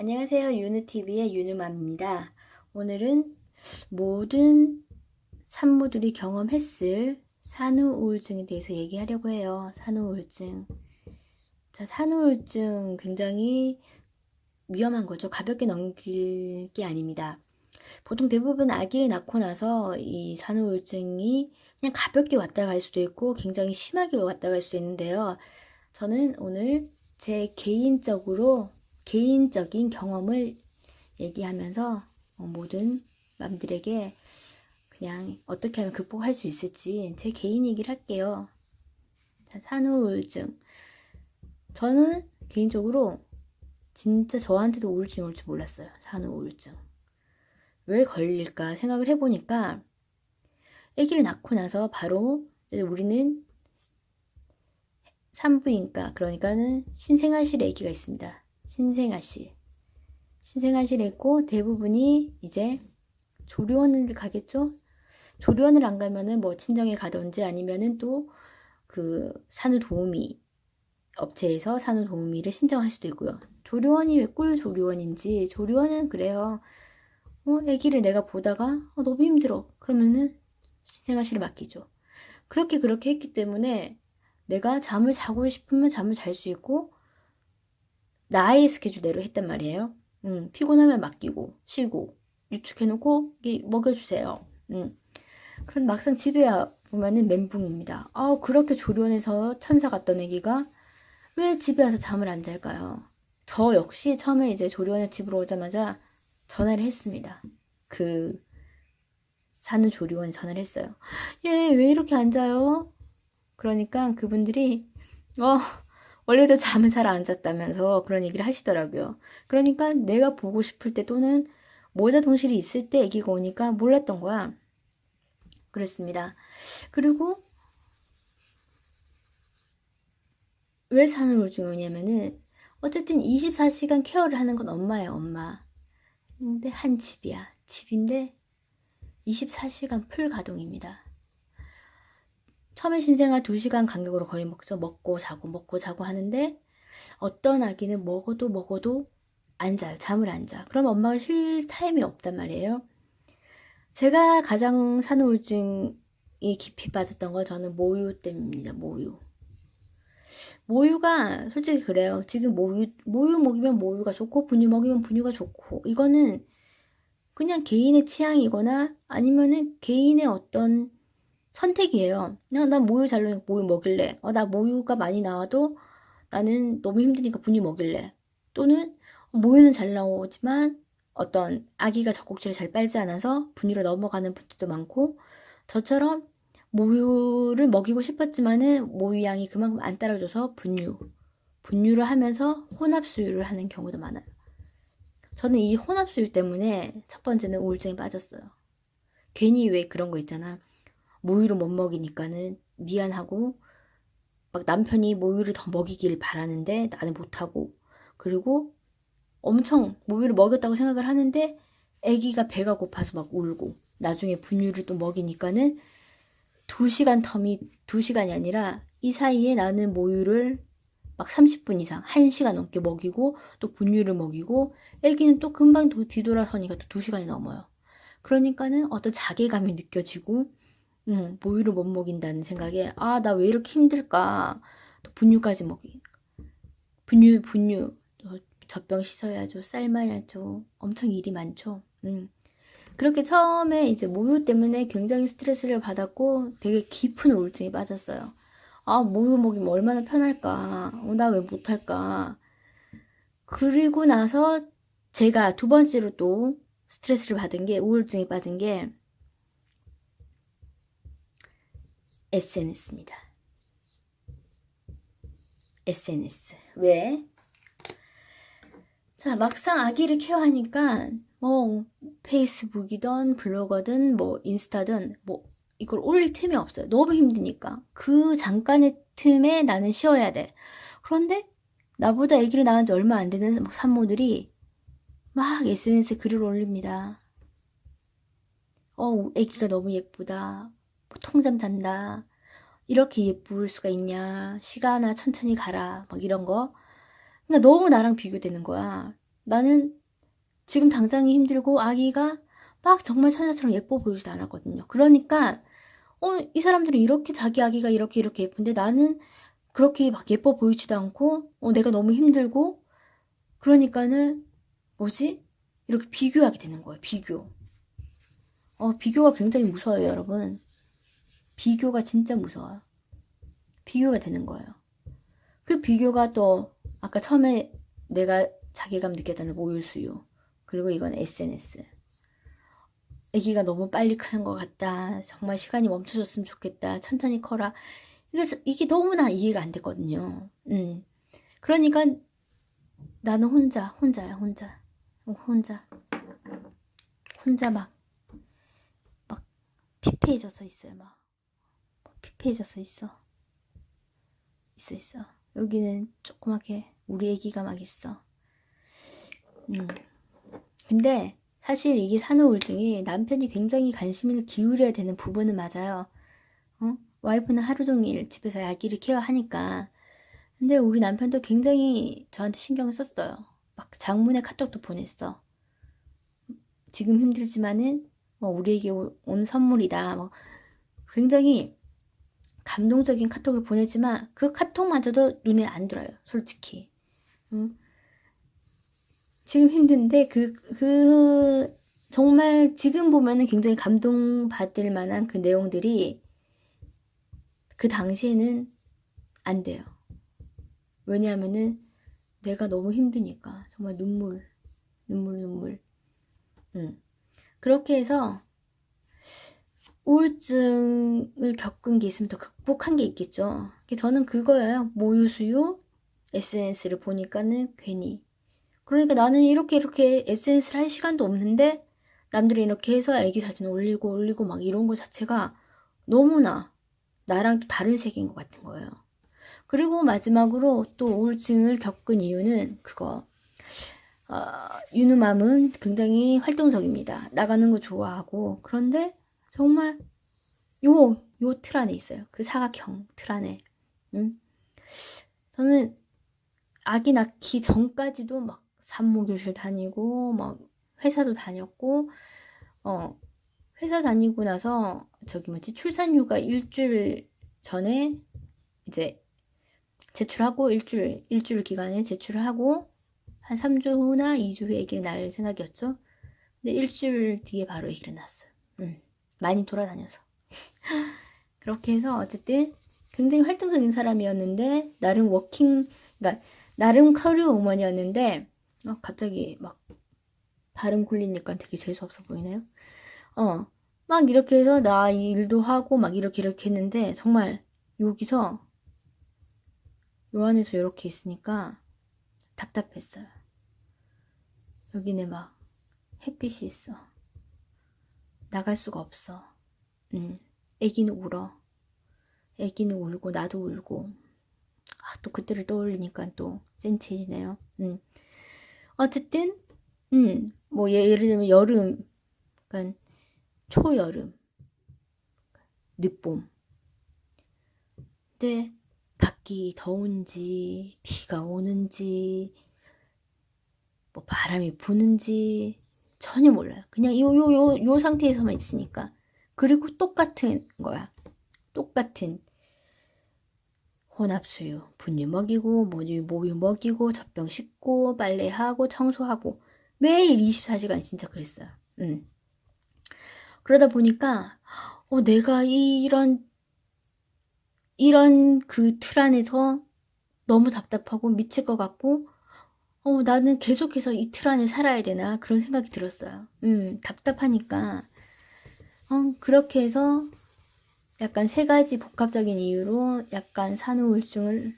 안녕하세요. 유누TV의 유누맘입니다. 오늘은 모든 산모들이 경험했을 산후 우울증에 대해서 얘기하려고 해요. 산후 우울증. 자, 산후 우울증 굉장히 위험한 거죠. 가볍게 넘길 게 아닙니다. 보통 대부분 아기를 낳고 나서 이 산후 우울증이 그냥 가볍게 왔다 갈 수도 있고 굉장히 심하게 왔다 갈 수도 있는데요. 저는 오늘 제 개인적으로 개인적인 경험을 얘기하면서 어, 모든 맘들에게 그냥 어떻게 하면 극복할 수 있을지 제 개인 얘기를 할게요. 자, 산후 우울증. 저는 개인적으로 진짜 저한테도 우울증이 올 줄 몰랐어요. 산후 우울증. 왜 걸릴까 생각을 해보니까 아기를 낳고 나서 바로 우리는 산부인과 그러니까는 신생아실에 아기가 있습니다. 신생아실. 신생아실에 있고 대부분이 이제 조리원을 가겠죠? 조리원을 안 가면은 뭐 친정에 가든지 아니면은 또 그 산후도우미 업체에서 산후도우미를 신청할 수도 있고요. 조리원이 왜 꿀 조리원인지 조리원은 그래요. 어, 아기를 내가 보다가 어, 너무 힘들어. 그러면은 신생아실에 맡기죠. 그렇게 그렇게 했기 때문에 내가 잠을 자고 싶으면 잠을 잘 수 있고 나의 스케줄대로 했단 말이에요. 음, 피곤하면 맡기고 쉬고 유축해놓고 먹여주세요. 음. 그럼 막상 집에 보면은 멘붕입니다. 아 그렇게 조련해서 천사 같던 애기가 왜 집에 와서 잠을 안 잘까요? 저 역시 처음에 이제 조련에 집으로 오자마자 전화를 했습니다. 그 사는 조리원에 전화를 했어요. 얘 왜 이렇게 안 자요? 그러니까 그분들이 어 원래도 잠을 잘 안 잤다면서 그런 얘기를 하시더라고요. 그러니까 내가 보고 싶을 때 또는 모자 동실이 있을 때 아기가 오니까 몰랐던 거야. 그랬습니다. 그리고 왜 산후 우울증이 오냐면은 어쨌든 24시간 케어를 하는 건 엄마예요, 엄마. 근데 한 집이야. 집인데 24시간 풀 가동입니다. 처음에 신생아 2시간 간격으로 거의 먹죠. 먹고 자고 먹고 자고 하는데 어떤 아기는 먹어도 먹어도 안 자요. 잠을 안 자. 그럼 엄마가 쉴 타임이 없단 말이에요. 제가 가장 산후우울증이 깊이 빠졌던 거 저는 모유 때문입니다. 모유. 모유가 솔직히 그래요. 지금 모유 모유 먹이면 모유가 좋고 분유 먹이면 분유가 좋고 이거는 그냥 개인의 취향이거나 아니면은 개인의 어떤 선택이에요. 난 모유 잘 나오니까 모유 먹일래. 어, 나 모유가 많이 나와도 나는 너무 힘드니까 분유 먹일래. 또는 모유는 잘 나오지만 어떤 아기가 젖꼭지를 잘 빨지 않아서 분유로 넘어가는 분들도 많고 저처럼 모유를 먹이고 싶었지만은 모유 양이 그만큼 안 따라줘서 분유 분유를 하면서 혼합 수유를 하는 경우도 많아요. 저는 이 혼합 수유 때문에 첫 번째는 우울증에 빠졌어요. 괜히 왜 그런 거 있잖아. 모유를 못 먹이니까는 미안하고 막 남편이 모유를 더 먹이길 바라는데 나는 못하고 그리고 엄청 모유를 먹였다고 생각을 하는데 아기가 배가 고파서 막 울고 나중에 분유를 또 먹이니까는 2시간 텀이 2시간이 아니라 이 사이에 나는 모유를 막 30분 이상 1시간 넘게 먹이고 또 분유를 먹이고 아기는 또 금방 뒤돌아서니까 또 2시간이 넘어요. 그러니까는 어떤 자괴감이 느껴지고 음, 모유를 못 먹인다는 생각에 아 나 왜 이렇게 힘들까? 또 분유까지 먹이. 분유 분유. 젖병 씻어야죠 삶아야죠. 엄청 일이 많죠. 음. 그렇게 처음에 이제 모유 때문에 굉장히 스트레스를 받았고 되게 깊은 우울증에 빠졌어요. 아 모유 먹이면 얼마나 편할까? 어, 나 왜 못할까? 그리고 나서 제가 두 번째로 또 스트레스를 받은 게 우울증에 빠진 게 SNS입니다. SNS. 왜? 자, 막상 아기를 케어하니까 뭐 페이스북이든 블로거든 뭐 인스타든 뭐 이걸 올릴 틈이 없어요. 너무 힘드니까. 그 잠깐의 틈에 나는 쉬어야 돼. 그런데 나보다 아기를 낳은 지 얼마 안 되는 산모들이 막 SNS에 글을 올립니다. 어, 아기가 너무 예쁘다. 뭐 통잠 잔다. 이렇게 예쁠 수가 있냐. 시간아 천천히 가라. 막 이런 거. 그러니까 너무 나랑 비교되는 거야. 나는 지금 당장이 힘들고 아기가 막 정말 천사처럼 예뻐 보이지도 않았거든요. 그러니까 어, 이 사람들이 이렇게 자기 아기가 이렇게 이렇게 예쁜데 나는 그렇게 막 예뻐 보이지도 않고 어, 내가 너무 힘들고 그러니까는 뭐지? 이렇게 비교하게 되는 거예요. 비교. 어, 비교가 굉장히 무서워요, 여러분. 비교가 진짜 무서워요. 비교가 되는 거예요. 그 비교가 또 아까 처음에 내가 자괴감 느꼈다는 모유수유 그리고 이건 SNS 아기가 너무 빨리 크는 것 같다. 정말 시간이 멈춰줬으면 좋겠다. 천천히 커라. 이게, 이게 너무나 이해가 안 됐거든요. 음. 그러니까 나는 혼자 혼자야 혼자. 혼자. 혼자 막 막 피폐해져서 있어요 막 피폐해져서 있어 있어 있어 여기는 조그맣게 우리 애기가 막 있어. 음. 근데 사실 이게 산후우울증이 남편이 굉장히 관심을 기울여야 되는 부분은 맞아요. 어? 와이프는 하루 종일 집에서 아기를 케어하니까. 근데 우리 남편도 굉장히 저한테 신경을 썼어요. 막 장문의 카톡도 보냈어. 지금 힘들지만은 뭐 우리에게 오- 온 선물이다. 뭐 굉장히 감동적인 카톡을 보내지만 그 카톡마저도 눈에 안 들어요. 솔직히. 응? 지금 힘든데 그, 그, 정말 지금 보면은 굉장히 감동받을 만한 그 내용들이 그 당시에는 안 돼요. 왜냐하면은 내가 너무 힘드니까. 정말 눈물, 눈물, 눈물. 응. 그렇게 해서 우울증을 겪은 게 있으면 더 극복한 게 있겠죠. 저는 그거예요. 모유수유 SNS를 보니까는 괜히. 그러니까 나는 이렇게 이렇게 SNS를 할 시간도 없는데 남들이 이렇게 해서 애기 사진 올리고 올리고 막 이런 거 자체가 너무나 나랑 또 다른 세계인 것 같은 거예요. 그리고 마지막으로 또 우울증을 겪은 이유는 그거. 어, 유누맘은 굉장히 활동적입니다. 나가는 거 좋아하고 그런데 정말 요, 요 틀 안에 있어요. 그 사각형 틀 안에. 응? 저는 아기 낳기 전까지도 막 산모교실 다니고, 막 회사도 다녔고, 어, 회사 다니고 나서 저기 뭐지, 출산휴가 일주일 전에 이제 제출하고 일주일, 일주일 기간에 제출을 하고, 한 3주 후나 2주 후에 아기를 낳을 생각이었죠. 근데 일주일 뒤에 바로 아기를 낳았어요. 음. 많이 돌아다녀서. 그렇게 해서 어쨌든 굉장히 활동적인 사람이었는데 나름 워킹 그러니까 나름 커리어 우먼이었는데 어, 갑자기 막 발음 굴리니까 되게 재수 없어 보이네요. 어. 막 이렇게 해서 나 일도 하고 막 이렇게 이렇게 했는데 정말 여기서 요 안에서 이렇게 있으니까 답답했어요. 여기는 막 햇빛이 있어. 나갈 수가 없어. 음, 애기는 울어. 애기는 울고 나도 울고. 아, 또 그때를 떠올리니까 또 센치해지네요. 음. 어쨌든 음, 뭐 예- 예를 들면 여름, 그러니까 초여름, 늦봄. 근데 밖이 더운지 비가 오는지 뭐 바람이 부는지 전혀 몰라요. 그냥 요, 요, 요, 요 상태에서만 있으니까. 그리고 똑같은 거야. 똑같은. 혼합수유, 분유 먹이고, 모유, 모유 먹이고, 젖병 씻고, 빨래하고, 청소하고. 매일 24시간 진짜 그랬어요. 음. 그러다 보니까, 어, 내가 이런, 이런 그 틀 안에서 너무 답답하고 미칠 것 같고, 어, 나는 계속해서 이틀 안에 살아야 되나 그런 생각이 들었어요. 음, 답답하니까. 어, 그렇게 해서 약간 세 가지 복합적인 이유로 약간 산후 우울증을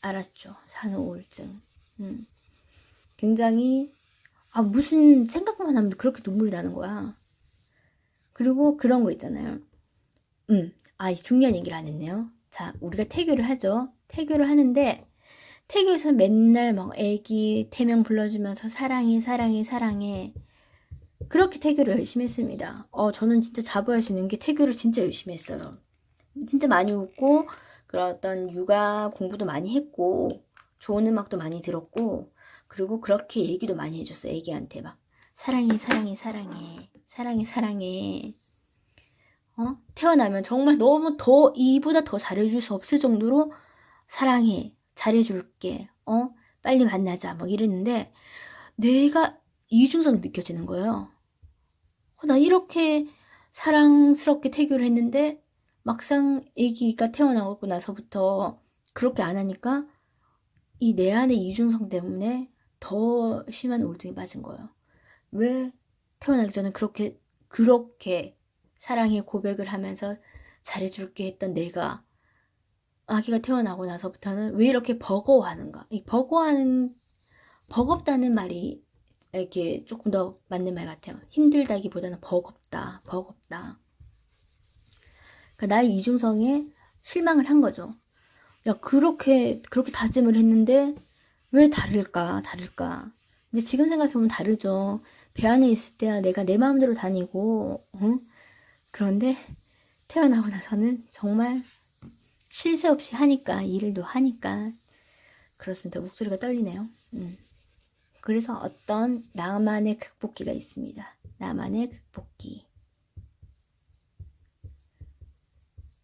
알았죠. 산후 우울증. 음. 굉장히 아 무슨 생각만 하면 그렇게 눈물이 나는 거야. 그리고 그런 거 있잖아요. 음, 아 중요한 얘기를 안 했네요. 자, 우리가 태교를 하죠. 태교를 하는데 태교에서 맨날 막 애기 태명 불러주면서 사랑해 사랑해 사랑해 그렇게 태교를 열심히 했습니다. 어 저는 진짜 자부할 수 있는 게 태교를 진짜 열심히 했어요. 진짜 많이 웃고 그런 어떤 육아 공부도 많이 했고 좋은 음악도 많이 들었고 그리고 그렇게 얘기도 많이 해줬어. 애기한테 막 사랑해, 사랑해, 사랑해, 사랑해, 사랑해. 어? 태어나면 정말 너무 더 이보다 더 잘해줄 수 없을 정도로 사랑해, 잘해줄게, 어? 빨리 만나자, 막 이랬는데 내가 이중성이 느껴지는 거예요. 어, 나 이렇게 사랑스럽게 태교를 했는데 막상 아기가 태어나고 나서부터 그렇게 안 하니까 이 내 안의 이중성 때문에 더 심한 우울증이 빠진 거예요. 왜 태어나기 전에 그렇게 그렇게 사랑의 고백을 하면서 잘해줄게 했던 내가 아기가 태어나고 나서부터는 왜 이렇게 버거워하는가? 이 버거워하는 버겁다는 말이 이렇게 조금 더 맞는 말 같아요. 힘들다기보다는 버겁다, 버겁다. 그러니까 나의 이중성에 실망을 한 거죠. 야 그렇게 그렇게 다짐을 했는데 왜 다를까, 다를까? 근데 지금 생각해보면 다르죠. 배 안에 있을 때야 내가 내 마음대로 다니고, 응? 그런데 태어나고 나서는 정말 쉴 새 없이 하니까 일도 하니까 그렇습니다. 목소리가 떨리네요. 음. 그래서 어떤 나만의 극복기가 있습니다. 나만의 극복기.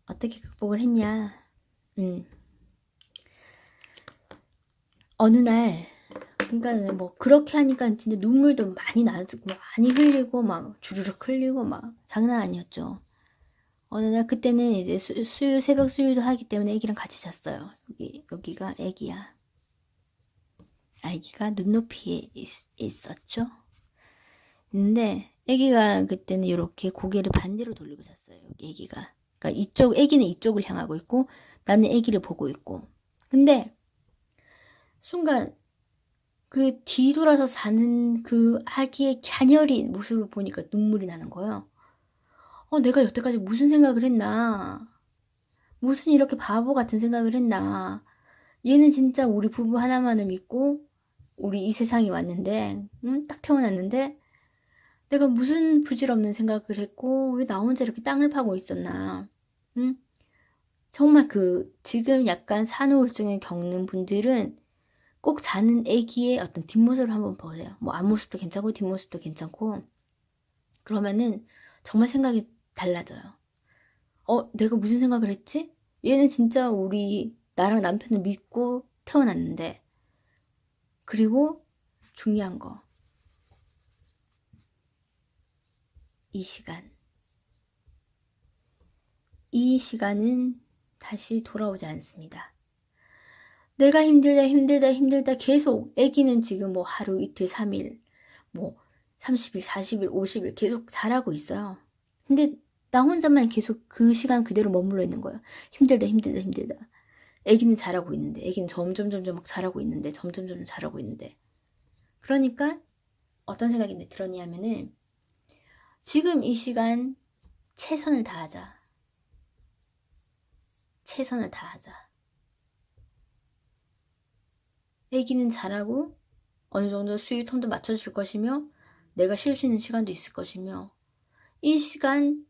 어떻게 극복을 했냐? 음. 어느 날, 그러니까 뭐 그렇게 하니까 진짜 눈물도 많이 나고 많이 흘리고 막 주르륵 흘리고 막 장난 아니었죠. 어느 날 그때는 이제 수, 수유 새벽 수유도 하기 때문에 아기랑 같이 잤어요. 여기 여기가 아기야. 아기가 눈높이에 있, 있었죠. 근데 아기가 그때는 이렇게 고개를 반대로 돌리고 잤어요. 여기 아기가. 그러니까 이쪽 아기는 이쪽을 향하고 있고 나는 아기를 보고 있고. 근데 순간 그 뒤돌아서 자는 그 아기의 갸녀린 모습을 보니까 눈물이 나는 거예요. 어, 내가 여태까지 무슨 생각을 했나? 무슨 이렇게 바보 같은 생각을 했나? 얘는 진짜 우리 부부 하나만을 믿고 우리 이 세상에 왔는데, 응? 딱 태어났는데, 내가 무슨 부질없는 생각을 했고, 왜 나 혼자 이렇게 땅을 파고 있었나? 응? 정말 그, 지금 약간 산후우울증을 겪는 분들은 꼭 자는 아기의 어떤 뒷모습을 한번 보세요. 뭐 앞모습도 괜찮고 뒷모습도 괜찮고, 그러면은 정말 생각이 달라져요. 어, 내가 무슨 생각을 했지? 얘는 진짜 우리, 나랑 남편을 믿고 태어났는데, 그리고 중요한 거. 이 시간. 이 시간은 다시 돌아오지 않습니다. 내가 힘들다, 힘들다, 힘들다 계속 애기는 지금 뭐 하루, 이틀, 3일, 뭐 30일, 40일, 50일 계속 자라고 있어요. 근데 나 혼자만 계속 그 시간 그대로 머물러 있는 거예요. 힘들다, 힘들다, 힘들다. 애기는 잘하고 있는데, 애기는 점점, 점점 막 잘하고 있는데, 점점, 점점 잘하고 있는데. 그러니까, 어떤 생각이 들었냐 하면은, 지금 이 시간 최선을 다하자. 최선을 다하자. 애기는 잘하고, 어느 정도 수유텀도 맞춰줄 것이며, 내가 쉴 수 있는 시간도 있을 것이며, 이 시간,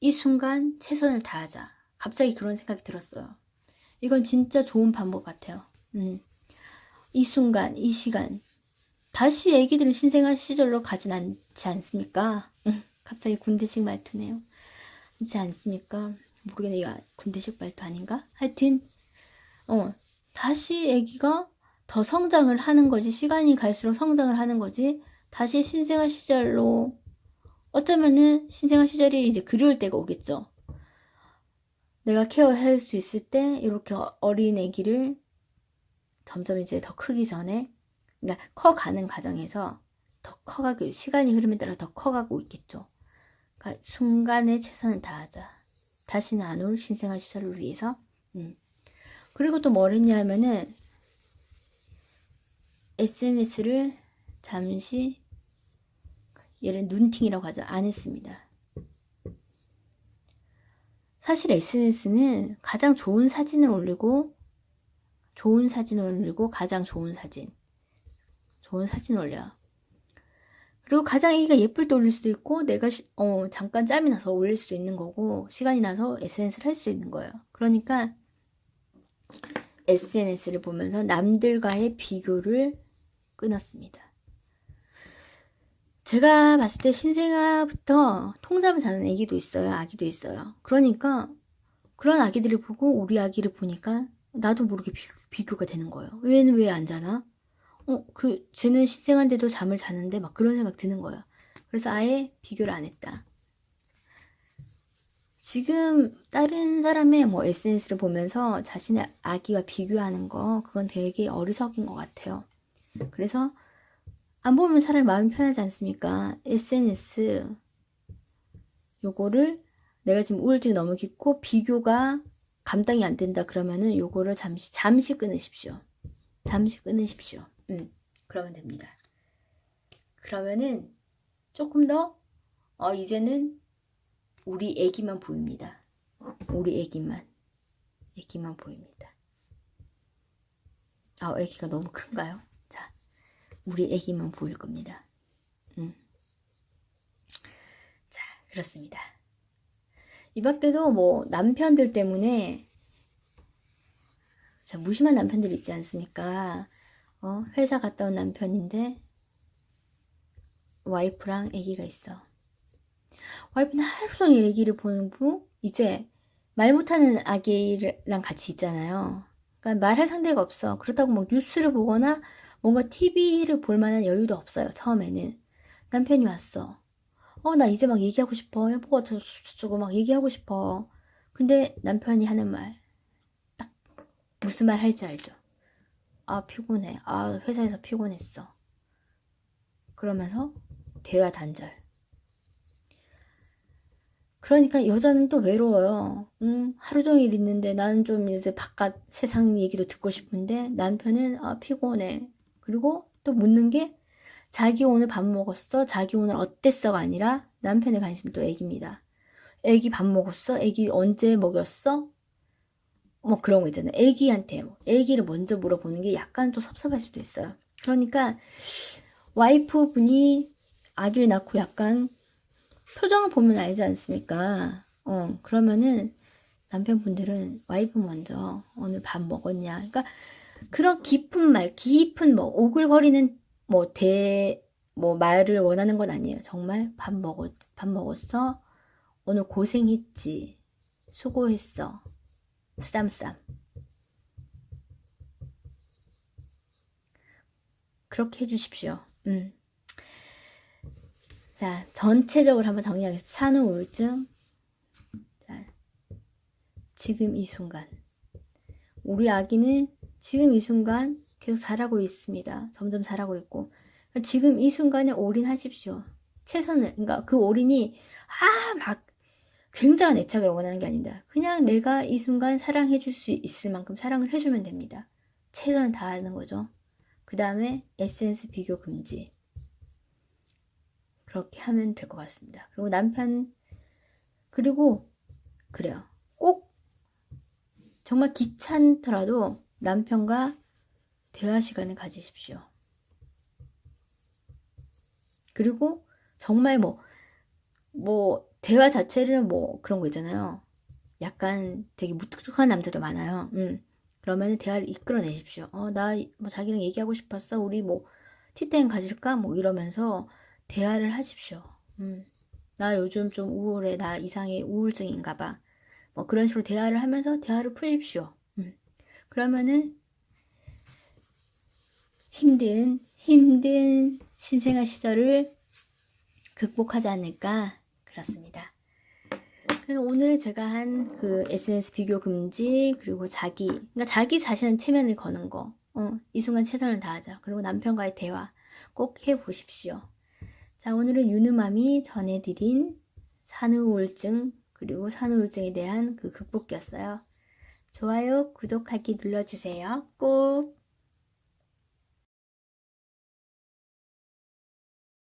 이 순간 최선을 다하자. 갑자기 그런 생각이 들었어요. 이건 진짜 좋은 방법 같아요. 음. 이 순간, 이 시간. 다시 애기들은 신생아 시절로 가진 않지 않습니까? 음, 갑자기 군대식 말투네요. 있지 않습니까? 모르겠네. 이거 군대식 말투 아닌가? 하여튼, 어, 다시 애기가 더 성장을 하는 거지. 시간이 갈수록 성장을 하는 거지. 다시 신생아 시절로 어쩌면은 신생아 시절이 이제 그리울 때가 오겠죠. 내가 케어할 수 있을 때 이렇게 어린 애기를 점점 이제 더 크기 전에 그러니까 커가는 과정에서 더 커가고 시간이 흐름에 따라 더 커가고 있겠죠. 그러니까 순간에 최선을 다하자. 다시는 안 올 신생아 시절을 위해서. 음. 그리고 또 뭘 했냐 하면은 SNS를 잠시 얘를 눈팅이라고 하죠. 안 했습니다. 사실 SNS는 가장 좋은 사진을 올리고 좋은 사진 올리고 가장 좋은 사진 좋은 사진 올려 그리고 가장 애기가 예쁠 때 올릴 수도 있고 내가 시, 어, 잠깐 짬이 나서 올릴 수도 있는 거고 시간이 나서 SNS를 할 수도 있는 거예요 그러니까 SNS를 보면서 남들과의 비교를 끊었습니다. 제가 봤을 때 신생아부터 통잠을 자는 아기도 있어요. 아기도 있어요. 그러니까 그런 아기들을 보고 우리 아기를 보니까 나도 모르게 비교, 가 되는 거예요. 얘는 왜 안 자나? 어, 그 쟤는 신생한데도 잠을 자는데 막 그런 생각 드는 거예요. 그래서 아예 비교를 안 했다. 지금 다른 사람의 뭐 SNS를 보면서 자신의 아기와 비교하는 거 그건 되게 어리석인 것 같아요. 그래서 안 보면 차라리 마음이 편하지 않습니까? SNS 요거를 내가 지금 우울증이 너무 깊고 비교가 감당이 안 된다 그러면은 요거를 잠시 잠시 끊으십시오. 잠시 끊으십시오. 음, 그러면 됩니다. 그러면은 조금 더 어, 이제는 우리 애기만 보입니다. 우리 애기만 애기만 보입니다. 아, 애기가 너무 큰가요? 자, 우리 애기만 보일 겁니다. 음. 자, 그렇습니다. 이 밖에도 뭐 남편들 때문에 자, 무심한 남편들 있지 않습니까? 어, 회사 갔다 온 남편인데 와이프랑 아기가 있어. 와이프는 하루 종일 아기를 보고 이제 말 못하는 아기랑 같이 있잖아요. 그러니까 말할 상대가 없어. 그렇다고 뭐 뉴스를 보거나 뭔가 TV를 볼 만한 여유도 없어요. 처음에는 남편이 왔어. 어, 나 이제 막 얘기하고 싶어. 여보, 어쩌고 막 얘기하고 싶어. 근데 남편이 하는 말, 딱, 무슨 말 할지 알죠? 아, 피곤해. 아, 회사에서 피곤했어. 그러면서 대화 단절. 그러니까 여자는 또 외로워요. 응, 하루 종일 있는데 나는 좀 이제 바깥 세상 얘기도 듣고 싶은데 남편은 아, 피곤해. 그리고 또 묻는 게 자기 오늘 밥 먹었어? 자기 오늘 어땠어가 아니라 남편의 관심은 또 애기입니다. 애기 밥 먹었어? 애기 언제 먹였어? 뭐 그런 거 있잖아요. 애기한테 뭐 애기를 먼저 물어보는 게 약간 또 섭섭할 수도 있어요. 그러니까 와이프 분이 아기를 낳고 약간 표정을 보면 알지 않습니까? 어, 그러면은 남편분들은 와이프 먼저 오늘 밥 먹었냐. 그러니까 그런 깊은 말, 깊은 뭐 오글거리는 뭐 대, 뭐 말을 원하는 건 아니에요. 정말 밥 먹었, 밥 먹었어? 오늘 고생했지. 수고했어. 쓰담쓰담. 그렇게 해주십시오. 음. 자, 전체적으로 한번 정리하겠습니다. 산후 우울증. 자, 지금 이 순간. 우리 아기는 지금 이 순간 계속 자라고 있습니다. 점점 자라고 있고. 그러니까 지금 이 순간에 올인하십시오. 최선을, 그러니까 그 올인이, 아, 막, 굉장한 애착을 원하는 게 아닙니다. 그냥 내가 이 순간 사랑해 줄 수 있을 만큼 사랑을 해주면 됩니다. 최선을 다하는 거죠. 그 다음에 에센스 비교 금지. 그렇게 하면 될 것 같습니다. 그리고 남편, 그리고, 그래요. 꼭, 정말 귀찮더라도 남편과 대화 시간을 가지십시오. 그리고 정말 뭐, 뭐, 대화 자체를 뭐 그런 거 있잖아요. 약간 되게 무뚝뚝한 남자도 많아요. 음. 그러면 대화를 이끌어내십시오. 어, 나 뭐 자기랑 얘기하고 싶었어. 우리 뭐 티타임 가질까? 뭐 이러면서 대화를 하십시오. 음. 나 요즘 좀 우울해. 나 이상의 우울증인가 봐. 뭐 그런 식으로 대화를 하면서 대화를 풀십시오. 음. 그러면은 힘든 힘든 신생아 시절을 극복하지 않을까 그렇습니다. 그래서 오늘 제가 한 그 SNS 비교 금지 그리고 자기 그러니까 자기 자신은 체면을 거는 거. 어, 이 순간 최선을 다하자. 그리고 남편과의 대화 꼭 해 보십시오. 자, 오늘은 유누맘이 전해드린 산후우울증 그리고 산후우울증에 대한 그 극복기였어요. 좋아요, 구독하기 눌러주세요. 꼭!